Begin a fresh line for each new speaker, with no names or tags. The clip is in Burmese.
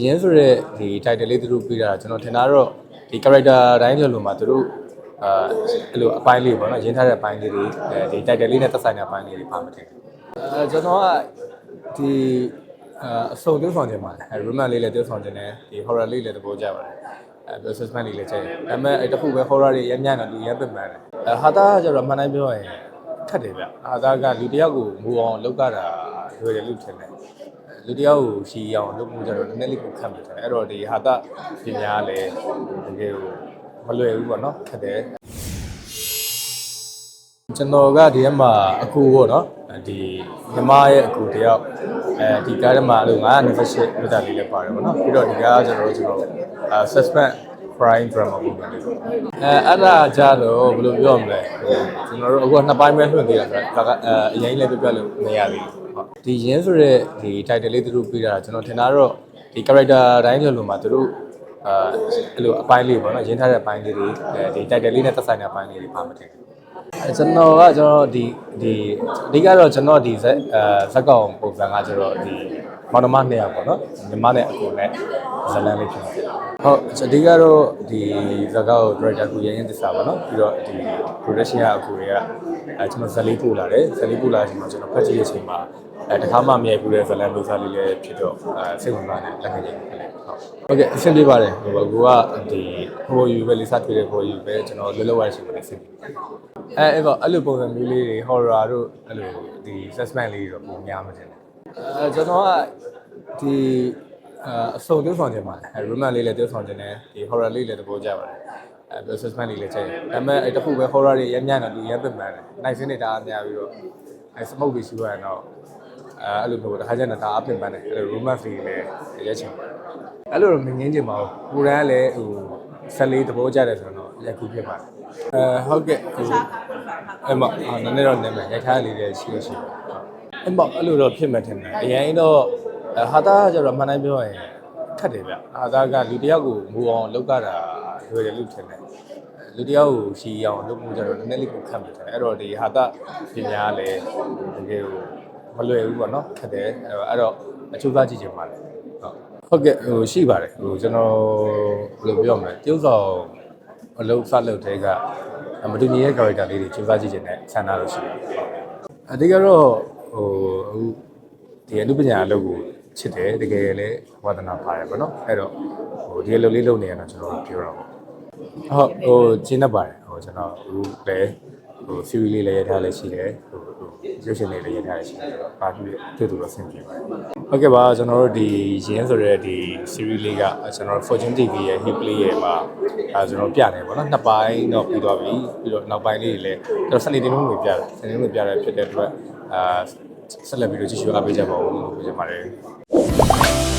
ရင်းဆိုတဲ့ဒီ title လေးသူတို့ပြတာကျွန်တော်ထင်တာတော့ဒီ character တိုင်းလိုလိုမှာသူတို့အာအဲ့လိုအပိုင်းလေးပေါ့နော်ရင်းထားတဲ့အပိုင်းလေးတွေအဲဒီ title လေးနဲ့သက်ဆိုင်တဲ့အပိုင်းလေးတွေပါမထင်ဘူးအဲကျွန်တော်ကဒီအာအစုံ tiêu ဆောင်ခြင်းပါတယ်အဲ romance လေးလည်း tiêu ဆောင်ခြင်းနဲ့ဒီ horror လေးလည်းတဘောကြပါတယ်အဲ suspense လေးလည်းချိန်တယ်ဒါပေမဲ့အဲ့တခုပဲ horror တွေရမ်းညံ့တော့လူရမ်းပင်ပန်းတယ်အဲဟာတာကျတော့မှန်တိုင်းပြောရင်ခက်တယ်ဗျဟာတာကလူတစ်ယောက်ကိုမူအောင်လောက်ကြတာလွယ်တယ်လို့ထင်တယ် လူတယောက်ကိုရှီအောင်လုပ်မှုကြတော့နည်းနည်းလေးကိုခက်မိတယ်အဲ့တော့ဒီဟာတာပညာလည်းတကယ်ကိုမလွယ်ဘူးပေါ့နော်ခက်တယ်ကျွန်တော်ကဒီထဲမှာအကူပေါ့နော်ဒီမြမရဲ့အကူတယောက်အဲဒီကားထဲမှာအဲ့လို928မီတာလေးလည်းပါတယ်ပေါ့နော်ပြီးတော့ဒီကားကကျွန်တော်တို့ကျွန်တော်အဲ suspense crime drama ပုံစံလေးအဲအဲ့ဒါကြတော့ဘယ်လိုပြောရမလဲဟိုကျွန်တော်တို့အခုကနှစ်ပိုင်းပဲလွှင့်သေးတာဆိုတော့ဒါကအဲအရင်လည်းပြပြလို့မရသေးဘူး ဟုတ်ဒီရင်းဆိုတဲ့ဒီ title လေးသူတို့ပြတာကျွန်တော်ထင်တာတော့ဒီ character တိုင်းလိုလိုမှာသူတို့အာအဲ့လိုအပိုင်းလေးပေါ့နော်ရင်းထားတဲ့အပိုင်းလေးတွေအဲဒီ title လေးနဲ့သက်ဆိုင်တဲ့အပိုင်းလေးတွေပါမထင်ဘူးအဲကျွန်တော်ကကျွန်တော်ဒီဒီအဓိကတော့ကျွန်တော်ဒီဇက်အဲဇက်ကောင်ပုံစံကကျွန်တော်ဒီမောင်နှမနှစ်ယောက်ပေါ့နော်ညီမနဲ့အကိုနဲ့ဇလန်းလေးဖြစ်တယ်ဟုတ်အဓိကတော့ဒီဇက်ကောင် director ကိုရရင်သစ္စာပေါ့နော်ပြီးတော့ဒီ production ကအကိုတွေကအဲကျွန်တော်ဇက်လေးပို့လာတယ်ဇက်လေးပို့လာချိန်မှာကျွန်တော်ဖတ်ကြည့်တဲ့အချိန်မှာ အဲတခါမှမရိုက်ဘူးတဲ့ဇလန်းမျိုးစားလေးလည်းဖြစ်တော့အဲစိတ်ဝင်စားတယ်လက်ခံကြည့်တယ်ဟုတ်ဟုတ်ကဲ့အဆင်ပြေပါတယ်ဟိုကကိုကဒီဟိုယူပဲလေးစားတွေ့တဲ့ဟိုယူပဲကျွန်တော်လွတ်လပ်ရရှိပါတယ်အဆင်ပြေအဲအဲ့ပေါ့အဲ့လိုပုံစံမျိုးလေးတွေ horror တို့အဲ့လိုဒီ suspense လေးတွေတော့ပုံများမှတင်တယ်အဲကျွန်တော်ကဒီအစုံ tiêu ဆောင်ခြင်းပါတယ်အဲ romance လေးလည်း tiêu ဆောင်ခြင်းနဲ့ဒီ horror လေးလည်းတဘောကြပါတယ်အဲ suspense လေးလည်းချိန်တယ်ဒါပေမဲ့အဲ့တခုပဲ horror တွေရမ်းညံ့တော့လူရမ်းပင်ပန်းတယ်နိုင်စင်းနေတာအများပြီးတော့အဲ smoke တွေရှိရရင်တော့ အဲအဲ့လိုမျိုးတခါကျရင်ဒါအပင်ပန်းတယ်အဲ့လို romance တွေလည်းရက်ချင်ပါတယ်အဲ့လိုတော့မငင်းချင်ပါဘူးကိုရန်ကလည်းဟိုဆက်လေးတဘောကြတယ်ဆိုတော့ရက်ခုဖြစ်ပါတယ်အဲဟုတ်ကဲ့ဟိုအဲ့မအာနည်းနည်းတော့နည်းမယ်ရိုက်ထားလေးတွေရှိလို့ရှိတယ်အဲ့မအဲ့လိုတော့ဖြစ်မှထင်တယ်အရင်တော့ဟာတာကျတော့မှန်တိုင်းပြောရင်ခက်တယ်ဗျဟာတာကလူတစ်ယောက်ကိုမူအောင်လောက်ကြတာလွယ်တယ်လို့ထင်တယ်လူတစ်ယောက်ကိုရှီအောင်လုပ်မှုကြတော့နည်းနည်းလေးကိုခက်မိတယ်အဲ့တော့ဒီဟာတာပညာလည်းတကယ်ကို မလွယ်ဘူးပေါ့နော်ခက်တယ်အဲ့တော့အချိုးသားကြည့်ချင်ပါတယ်ဟုတ်ဟုတ်ကဲ့ဟိုရှိပါတယ်ဟိုကျွန်တော်ဘယ်လိုပြောမလဲကျုပ်ဆောင်အလုပ်စလုပ်တဲ့ကမတူညီရဲ့ character လေးတွေကျုပ်သားကြည့်ချင်တဲ့ဆန္ဒလို့ရှိတယ်အဓိကတော့ဟိုအခုဒီအနုပညာအလုပ်ကိုချစ်တယ်တကယ်လည်းဝါသနာပါတယ်ပေါ့နော်အဲ့တော့ဟိုဒီအလုပ်လေးလုပ်နေရတာကျွန်တော်ပြောတာပေါ့ဟုတ်ဟိုကျင်းတတ်ပါတယ်ဟိုကျွန်တော်အခုလည်းဟို series လေးလည်းရထားလည်းရှိတယ်ဟိုဟို ရုပ်ရှင်လေးလည်းရထားလည်းရှိတယ်ဆိုတော့ပါပြီးတွေ့သူတော့ဆင်ပြေပါတယ်ဟုတ်ကဲ့ပါကျွန်တော်တို့ဒီရင်းဆိုတဲ့ဒီ series လေးကကျွန်တော် Fortune TV ရဲ့ hit play ရဲ့မှာအဲကျွန်တော်ပြတယ်ပေါ့နော်နှစ်ပိုင်းတော့ပြီးသွားပြီပြီးတော့နောက်ပိုင်းလေးတွေလည်းကျွန်တော်စနေတင်လုံးတွေပြတယ်စနေတင်လုံးတွေပြတယ်ဖြစ်တဲ့အတွက်အာဆက်လက်ပြီးတော့ကြည့်ရှုအားပေးကြပါဦးလို့ပြောချင်ပါတယ်